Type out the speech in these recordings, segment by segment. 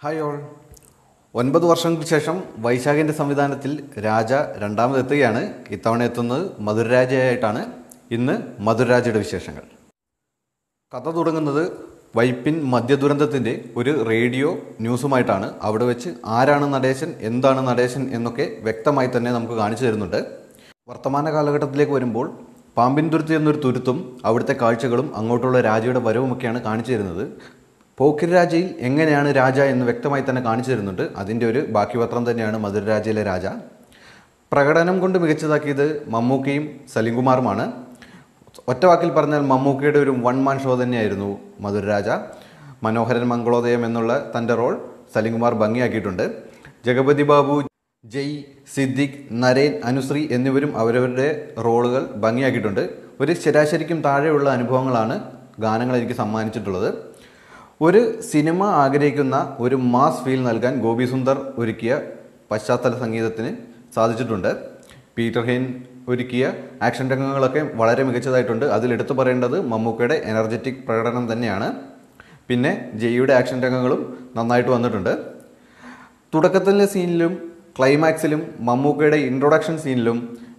Hi all ഒൻപത് വർഷങ്ങൾക്ക് ശേഷം വൈശാഖിന്റെ സംവിധാനത്തിൽ രാജ രണ്ടാമതെത്തുകയാണ് ഇത്തവണ എത്തുന്നത് മധുരരാജയായിട്ടാണ് ഇന്ന് മധുരരാജയുടെ വിശേഷങ്ങൾ. കഥ തുടങ്ങുന്നത് വൈപ്പിൻ മദ്യദുരന്തത്തിന്റെ ഒരു റേഡിയോ ന്യൂസുമായിട്ടാണ്. അവിടെ വെച്ച് ആരാണ് നടേശൻ എന്താണ് നടേശൻ എന്നൊക്കെ വ്യക്തമായി തന്നെ നമുക്ക് കാണിച്ചു തരുന്നുണ്ട്. വർത്തമാന കാലഘട്ടത്തിലേക്ക് വരുമ്പോൾ പാമ്പിൻ തുരുത്ത് എന്നൊരു തുരുത്തും അവിടുത്തെ കാഴ്ചകളും അങ്ങോട്ടുള്ള രാജയുടെ വരവുമൊക്കെയാണ് കാണിച്ചു തരുന്നത്. പോക്കിരി രാജയിൽ എങ്ങനെയാണ് രാജ എന്ന് വ്യക്തമായി തന്നെ കാണിച്ചു തരുന്നുണ്ട്. അതിന്റെ ഒരു ബാക്കിപത്രം തന്നെയാണ് മധുരരാജയിലെ രാജ. പ്രകടനം കൊണ്ട് മികച്ചതാക്കിയത് മമ്മൂക്കയും സലിംകുമാറുമാണ്. ഒറ്റ വാക്കിൽ പറഞ്ഞാൽ മമ്മൂക്കയുടെ ഒരു വൺ മാൻ ഷോ തന്നെയായിരുന്നു മധുരരാജ മനോഹരൻ മംഗളോദയം എന്നുള്ള തന്റെ റോൾ സലിംകുമാർ ഭംഗിയാക്കിയിട്ടുണ്ട്. ജഗപതി ബാബു ജയ് സിദ്ദിഖ് നരേൻ അനുശ്രീ എന്നിവരും അവരവരുടെ റോളുകൾ ഭംഗിയാക്കിയിട്ടുണ്ട്. ഒരു ശരാശരിക്കും താഴെയുള്ള അനുഭവങ്ങളാണ് ഗാനങ്ങൾ എനിക്ക് സമ്മാനിച്ചിട്ടുള്ളത്. ഒരു സിനിമ ആഗ്രഹിക്കുന്ന ഒരു മാസ് ഫീൽ നൽകാൻ ഗോപി സുന്ദർ ഒരുക്കിയ പശ്ചാത്തല സംഗീതത്തിന് സാധിച്ചിട്ടുണ്ട്. പീറ്റർ ഹെയിൻ ഒരുക്കിയ ആക്ഷൻ രംഗങ്ങളൊക്കെ വളരെ മികച്ചതായിട്ടുണ്ട്. അതിൽ എടുത്തു പറയേണ്ടത് മമ്മൂക്കയുടെ എനർജറ്റിക് പ്രകടനം തന്നെയാണ്. പിന്നെ ജയ്യുടെ ആക്ഷൻ രംഗങ്ങളും നന്നായിട്ട് വന്നിട്ടുണ്ട്. തുടക്കത്തിലെ സീനിലും ക്ലൈമാക്സിലും മമ്മൂക്കയുടെ ഇൻട്രൊഡക്ഷൻ സീനിലും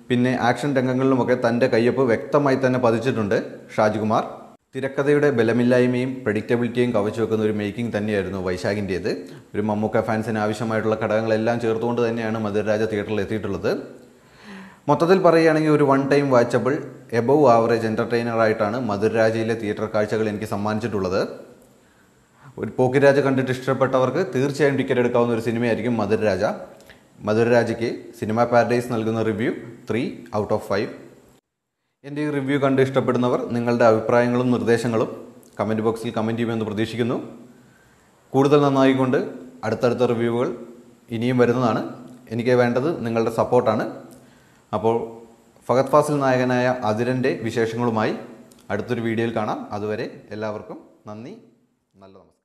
പിന്നെ ആക്ഷൻ രംഗങ്ങളിലുമൊക്കെ തന്റെ കയ്യൊപ്പ് വ്യക്തമായി തന്നെ പതിച്ചിട്ടുണ്ട് ഷാജ്കുമാർ. തിരക്കഥയുടെ ബലമില്ലായ്മയും പ്രഡിക്റ്റബിലിറ്റിയും കവച്ചു വെക്കുന്ന ഒരു മേക്കിംഗ് തന്നെയായിരുന്നു വൈശാഖിന്റേത് ഒരു മമ്മൂക്ക ഫാൻസിന് ആവശ്യമായിട്ടുള്ള ഘടകങ്ങളെല്ലാം ചേർത്തുകൊണ്ട് തന്നെയാണ് മധുരരാജ തിയേറ്ററിൽ എത്തിയിട്ടുള്ളത്. മൊത്തത്തിൽ പറയുകയാണെങ്കിൽ ഒരു one time watchable above average എന്റർടൈനറായിട്ടാണ് മധുരരാജയിലെ തിയേറ്റർ കാഴ്ചകൾ എനിക്ക് സമ്മാനിച്ചിട്ടുള്ളത്. ഒരു പോക്കിരാജ കണ്ടിട്ട് ഇഷ്ടപ്പെട്ടവർക്ക് തീർച്ചയായും ടിക്കറ്റ് എടുക്കാവുന്ന ഒരു സിനിമയായിരിക്കും മധുരരാജ മധുരരാജയ്ക്ക് സിനിമ പാരഡൈസ് നൽകുന്ന review three out of five എന്റെ ഈ റിവ്യൂ കണ്ട് ഇഷ്ടപ്പെടുന്നവർ നിങ്ങളുടെ അഭിപ്രായങ്ങളും നിർദ്ദേശങ്ങളും കമന്റ് ബോക്സിൽ കമന്റ് ചെയ്യുമെന്ന് പ്രതീക്ഷിക്കുന്നു. കൂടുതൽ നന്നായിക്കൊണ്ട് അടുത്തടുത്ത റിവ്യൂകൾ ഇനിയും വരുന്നതാണ്. എനിക്ക് വേണ്ടത് നിങ്ങളുടെ സപ്പോർട്ടാണ് അപ്പോൾ ഫഹദ് ഫാസിൽ നായകനായ അതിരന്റെ വിശേഷങ്ങളുമായി അടുത്തൊരു വീഡിയോയിൽ കാണാം. അതുവരെ എല്ലാവർക്കും നന്ദി. നല്ല നമസ്കാരം.